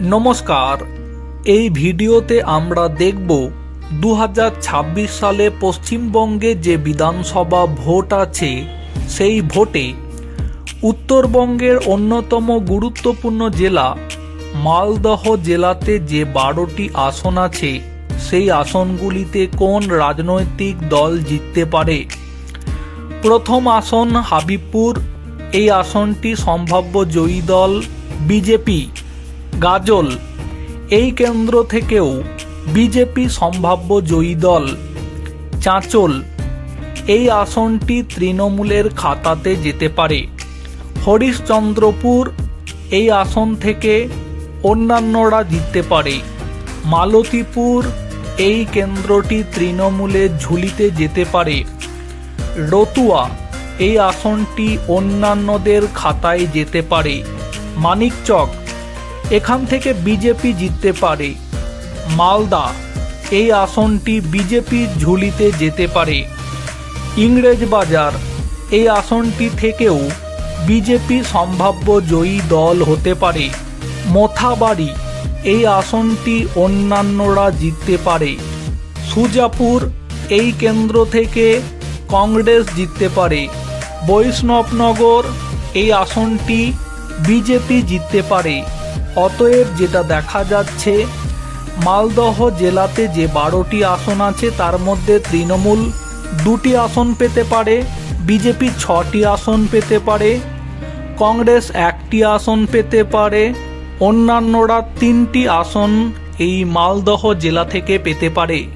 নমস্কার। এই ভিডিওতে আমরা দেখব দু হাজার ছাব্বিশ সালে পশ্চিমবঙ্গে যে বিধানসভা ভোট আছে, সেই ভোটে উত্তরবঙ্গের অন্যতম গুরুত্বপূর্ণ জেলা মালদহ জেলাতে যে বারোটি আসন আছে, সেই আসনগুলিতে কোন রাজনৈতিক দল জিততে পারে? প্রথম আসন হাবিবপুর, এই আসনটি সম্ভাব্য জয়ী দল বিজেপি। গাজল। এই কেন্দ্র থেকেও বিজেপি সম্ভাব্য জয়ী দল চাঁচল। এই আসনটি তৃণমূলের খাতাতে যেতে পারে। হরিশচন্দ্রপুর এই আসন থেকে অন্যান্যরা জিততে পারে। মালতীপুর এই কেন্দ্রটি তৃণমূলের ঝুলিতে যেতে পারে। রতুয়া এই আসনটি অন্যান্যদের খাতায় যেতে পারে। মানিকচক এখান থেকে বিজেপি জিততে পারে। মালদা, এই আসনটি বিজেপির ঝুলিতে যেতে পারে। ইংরেজবাজার এই আসনটি থেকেও বিজেপি সম্ভাব্য জয়ী দল হতে পারে। মোথাবাড়ি, এই আসনটি অন্যান্যরা জিততে পারে। সুজাপুর, এই কেন্দ্র থেকে কংগ্রেস জিততে পারে। বৈষ্ণবনগর, এই আসনটি বিজেপি জিততে পারে। অতএব যেটা দেখা যাচ্ছে, মালদহ জেলাতে যে বারোটি আসন আছে, তার মধ্যে তৃণমূল দুটি আসন পেতে পারে, বিজেপি ছটি আসন পেতে পারে, কংগ্রেস একটি আসন পেতে পারে, অন্যান্যরা তিনটি আসন এই মালদহ জেলা থেকে পেতে পারে।